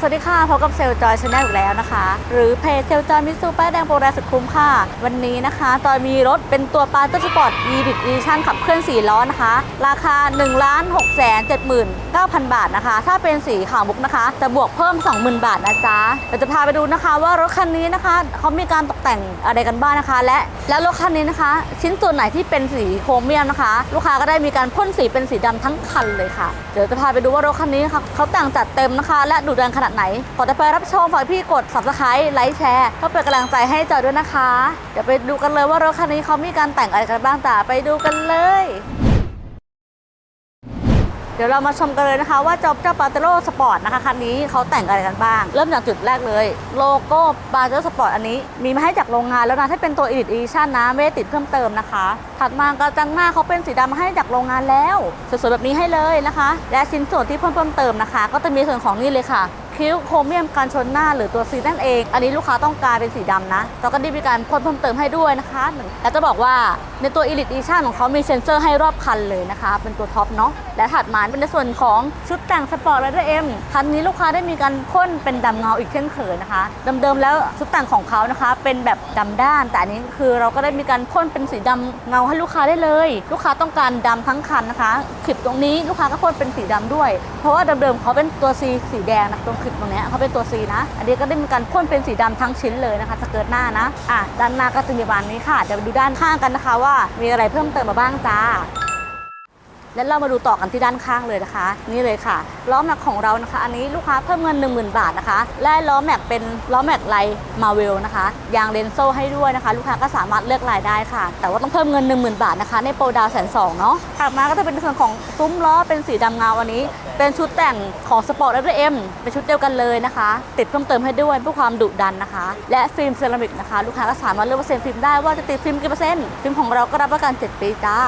สวัสดีค่ะพบกับเซลจอยชาแนลอีกแล้วนะคะ หรือเพจเซลจอยมิสูป้ายแดงโปรแรสุดคุ้มค่ะ วันนี้นะคะจอยมีรถเป็นตัวปาเตอร์สปอร์ต e d i t Edition ขับเคลื่อน 4 ล้อนะคะ ราคา 1 6 7 9 0 0 0 บาทนะคะ ถ้าเป็นสีขาวมุกนะคะ จะบวกเพิ่ม 20,000 บาทนะจ๊ะเดี๋ยวจะพาไปดูนะคะว่ารถคันนี้นะคะเขามีการตกแต่งอะไรกันบ้างนะคะ และแล้วรถคันนี้นะคะ ชิ้นส่วนไหนที่เป็นสีโครเมียมนะคะ ลูกค้าก็ได้มีการพ่นสีเป็นสีดำทั้งคันเลยค่ะเดี๋ยวจะพาไปดูว่ารถคันนี้นะคะเขาแต่งจัดเต็มนะคะ และดุดันขนาดไหนก่อนจะไปรับชมฝากพี่กด subscribe ไลค์แชร์เพื่อเป็นกำลังใจให้จอยด้วยนะคะ เดี๋ยวไปดูกันเลยว่ารถคันนี้เขามีการแต่งอะไรกันบ้างจ้ะไปดูกันเลย เดี๋ยวเรามาชมกันเลยนะคะ ว่าจ้าเจ้าปาเตโร่สปอร์ตนะคะคันนี้เขาแต่งอะไรกันบ้าง เริ่มจากจุดแรกเลย โลโก้ปาเตโร่สปอร์ตอันนี้ มีมาให้จากโรงงานแล้วนะถ้าเป็นตัว Elite Edition นะไม่ได้ติดเพิ่มเติมนะคะ ถัดมากระจังหน้าเขาเป็นสีดำมาให้จากโรงงานแล้วสวยๆแบบนี้ให้เลยนะคะ และชิ้นส่วนที่เพิ่มเพิ่มเติมนะคะ ก็จะมีส่วนของนี่เลยค่ะ คิ้วโครเมียมการชนหน้าหรือตัวซีนั่นเอง อันนี้ลูกค้าต้องการเป็นสีดำนะเราก็ได้มีการพ่นเพิ่มเติมให้ด้วยนะคะแล้วจะบอกว่าในตัว Elite Edition ของเขามีเซ็นเซอร์ให้รอบคันเลยนะคะ เป็นตัวท็อปเนาะ และถัดมาเป็นในส่วนของชุดแต่งสปอร์ตไรเดอร์เอ็มคันนี้ลูกค้าได้มีการพ่นเป็นดำเงาอีกเช่นเคยนะคะ เดิมๆแล้วชุดแต่งของเขานะคะ เป็นแบบดำด้าน แต่อันนี้คือเราก็ได้มีการพ่นเป็นสีดำเงาให้ลูกค้าได้เลย ลูกค้าต้องการดำทั้งคันนะคะขีดตรงนี้ลูกค้าก็พ่นเป็นสีดำด้วย เพราะว่าเดิมๆเขาเป็นตัว C สีแดงนะตรงขีดตรงเนี้ยเขาเป็นตัว C นะ อันนี้ก็ได้มีการพ่นเป็นสีดำทั้งชิ้นเลยนะคะสเกิร์ตหน้านะอะด้านหน้าก็จะมีบานนี้ค่ะเดี๋ยวไปดูด้านข้างกันนะคะว่ามีอะไรเพิ่มเติมมาบ้างจ้า แล้วเรามาดูต่อกันที่ด้านข้างเลยนะคะ นี่เลยค่ะล้อแม็กของเรานะคะ อันนี้ลูกค้าเพิ่มเงิน 10,000 บาทนะคะ และล้อแม็กเป็นล้อแม็กไลมาเวลนะคะยางเลนโซ่ให้ด้วยนะคะ ลูกค้าก็สามารถเลือกลายได้ค่ะ แต่ว่าต้องเพิ่มเงิน 10,000 บาทนะคะ ในโปรดาวแสนสองเนาะถัดมาก็จะเป็นส่วนของซุ้มล้อเป็นสีดำเงาอันนี้ เป็นชุดแต่งของสปอร์ตเอ็มเป็นชุดเดียวกันเลยนะคะ ติดเพิ่มเติมให้ด้วยเพื่อความดุดันนะคะ และฟิล์มเซรามิกนะคะ ลูกค้าก็สามารถเลือกเปอร์เซ็นต์ฟิล์มได้ว่าจะติดฟิล์มกี่เปอร์เซ็นต์ฟิล์มของเราก็รับประกัน 7 ปีจ้า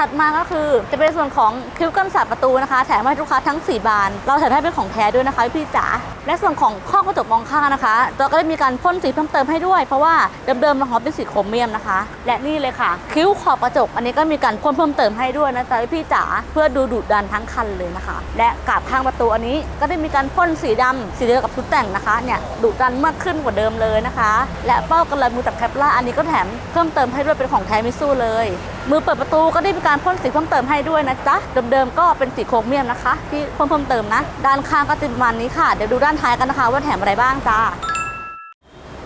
ถัดมาก็คือจะเป็นส่วนของคิ้วกันสาดประตูนะคะ แถมให้ลูกค้าทั้ง 4 บาน เราแถมให้เป็นของแท้ด้วยนะคะพี่จ๋าและส่วนของข้อกระจกมองข้างนะคะเราก็ได้มีการพ่นสีเพิ่มเติมให้ด้วย เพราะว่าเดิมๆของเราเป็นสีโครเมียมนะคะ และนี่เลยค่ะ คิ้วขอบกระจก อันนี้ก็มีการพ่นเพิ่มเติมให้ด้วยนะจ๊ะพี่จ๋าเพื่อดูดุดันทั้งคันเลยนะคะ และกาบข้างประตูอันนี้ก็ได้มีการพ่นสีดำสีเดียวกับชุดแต่งนะคะเนี่ยดุดันมากขึ้นกว่าเดิมเลยนะคะ และเป้ากันลยมือจับแคปล่าอันนี้ก็แถมเพิ่มเติมให้ด้วยเป็นของแท้มิซูเลย มือเปิดประตูก็ได้มีการพ่นสีเพิ่มเติมให้ด้วยนะจ๊ะเดิมๆก็เป็นสีโครเมียมนะคะ ที่พ่นเพิ่มเติมนะ ด้านข้างก็จะประมาณนี้ค่ะเดี๋ยวดูด้านท้ายกันนะคะว่าแถมอะไรบ้างจ้า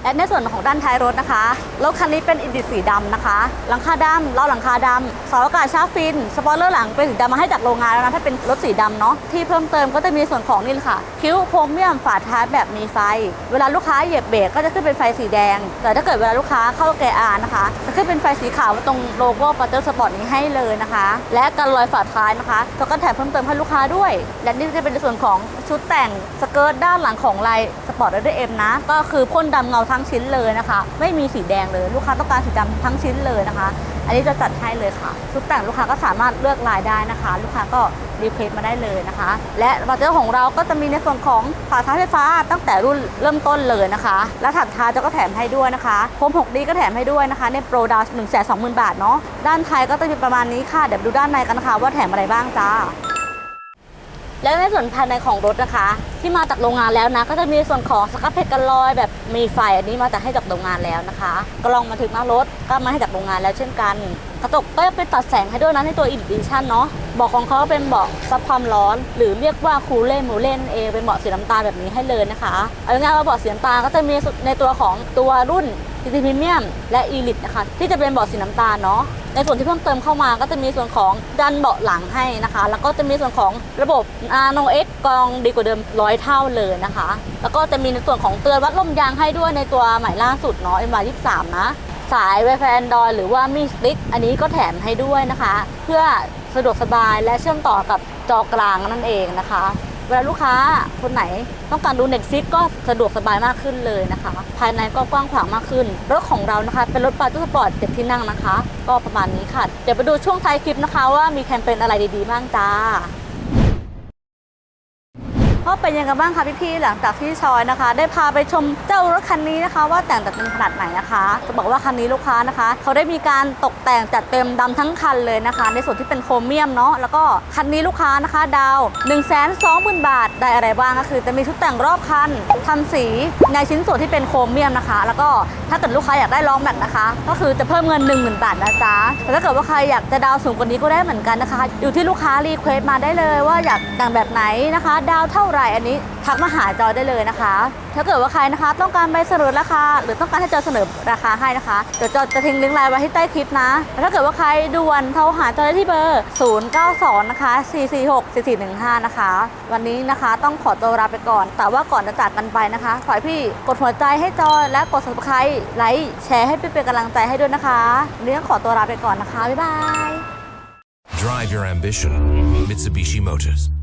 และในส่วนของด้านท้ายรถนะคะ รถคันนี้เป็นอินดิสีดำนะคะ หลังคาดำล้อหลังคาดำสาอากาศชาร์ฟิน สปอยเลอร์หลังเป็นสีดำมาให้จากโรงงานแล้วนะ ถ้าเป็นรถสีดำเนาะ ที่เพิ่มเติมก็จะมีส่วนของนี่เลยค่ะ คิ้วโครเมียมฝาท้ายแบบมีไฟ เวลาลูกค้าเหยียบเบรกก็จะขึ้นเป็นไฟสีแดง แต่ถ้าเกิดเวลาลูกค้าเข้าแกอาร์นะคะ จะขึ้นเป็นไฟสีขาวตรงโลโก้ปัตเตอร์สปอร์ตนี้ให้เลยนะคะ และกันรอยฝาท้ายนะคะเราก็แถมเพิ่มเติมให้ลูกค้าด้วย และนี่จะเป็นส่วนของชุดแต่งสเกิร์ตด้านหลังของลายสปอร์ตเดอร์เอ็มนะ ก็คือพ่นดำเงาทั้งชิ้นเลยนะคะ ไม่มีสีแดงเลยลูกค้าต้องการสีดำทั้งชิ้นเลยนะคะ อันนี้จะจัดให้เลยค่ะชุดแต่งลูกค้าก็สามารถเลือกลายได้นะคะ ลูกค้าก็รีเควสมาได้เลยนะคะ และบัตเตอร์ของเราก็จะมีในส่วนของฝาท้ายไฟฟ้าตั้งแต่รุ่นเริ่มต้นเลยนะคะ และถัดท้ายจะก็แถมให้ด้วยนะคะโฮม6ดีก็แถมให้ด้วยนะคะในโปรดาวหนึ่งแสนสองหมื่นบาทเนาะด้านท้ายก็จะมีประมาณนี้ค่ะเดี๋ยวดูด้านในกันนะคะว่าแถมอะไรบ้างจ้า และในส่วนภายในของรถนะคะ ที่มาจากโรงงานแล้วนะ ก็จะมีส่วนของสครับเพชรกันลอย แบบมีไฟอันนี้มาจากให้จากโรงงานแล้วนะคะกล้องมาถึงหน้ารถก็มาให้จากโรงงานแล้วเช่นกัน กระจกก็เป็นตัดแสงให้ด้วยนะในตัวอินดิชันเนาะเบอกของเขาเป็นเบาะซับความร้อน หรือเรียกว่าคูเล่มูเล่นเองเป็นเบาะสีน้ำตาลแบบนี้ให้เลยนะคะเอาง่ายๆว่าเบาะสีน้ำตาลก็จะมีในตัวของตัวรุ่น GT Premium และ Elite นะคะที่จะเป็นเบาะสีน้ำตาลเนาะ ในส่วนที่เพิ่มเติมเข้ามาก็จะมีส่วนของดันเบาะหลังให้นะคะ แล้วก็จะมีส่วนของระบบ Nano X กรองดีกว่าเดิมร้อยเท่าเลยนะคะ แล้วก็จะมีในส่วนของเตือนวัดลมยางให้ด้วยในตัวใหม่ล่าสุดเนาะ MY 23 นะสาย Wi-Fi Android หรือว่ามีสติ๊กอันนี้ก็แถมให้ด้วยนะคะ เพื่อสะดวกสบายและเชื่อมต่อกับจอกลางนั่นเองนะคะ เวลาลูกค้าคนไหนต้องการดูเน็กซิสก็สะดวกสบายมากขึ้นเลยนะคะ ภายในก็กว้างขวางมากขึ้น รถของเรานะคะ เป็นรถปาร์ตี้สปอร์ตเจ็ดที่นั่งนะคะ ก็ประมาณนี้ค่ะ เดี๋ยวไปดูช่วงท้ายคลิปนะคะ ว่ามีแคมเปญอะไรดีๆบ้างจ้า ว่าเป็นยังไงบ้างคะพี่ๆหลังจากที่ชอยนะคะ ได้พาไปชมเจ้ารถคันนี้นะคะ ว่าแต่งแต่เป็นขนาดไหนนะคะ จะบอกว่าคันนี้ลูกค้านะคะ เขาได้มีการตกแต่งจัดเต็มดำทั้งคันเลยนะคะ ในส่วนที่เป็นโครเมียมเนาะแล้วก็คันนี้ลูกค้านะคะ ดาว 1 2 0 0 0 0 บาท ได้อะไรบ้างก็คือ จะมีชุดแต่งรอบคันทำสีในชิ้นส่วนที่เป็นโครเมียมนะคะ แล้วก็ถ้าเกิดลูกค้าอยากได้ลองแม็กนะคะ ก็คือจะเพิ่มเงิน 10,000 บาทนะจ๊ะแต่ถ้าเกิดว่าใครอยากจะดาวสูงกว่านี้ก็ได้เหมือนกันนะคะ อยู่ที่ลูกค้ารีเควสมาได้เลยว่าอยากแต่งแบบไหนนะคะ ดาวเท่าไหร่อันนี้ทักมาหาจอยได้เลยนะคะ ถ้าเกิดว่าใครนะคะ ต้องการใบเสนอราคา หรือต้องการให้จอยเสนอราคาให้นะคะเดี๋ยวจอยจะทิ้งลิงก์ไลน์ไว้ให้ใต้คลิปนะถ้าเกิดว่าใครด่วนโทรหาจอยได้ที่เบอร์ 092 นะคะ 446 4415 นะคะ วันนี้นะคะต้องขอตัวลาไปก่อน แต่ว่าก่อนจะจากกันไปนะคะขอให้พี่กดหัวใจให้จอยและกด subscribe ไลค์แชร์ให้พี่เป็นกำลังใจให้ด้วยนะคะวันนี้ต้องขอตัวลาไปก่อนนะคะบ๊ายบาย Drive your ambition. Mitsubishi Motors.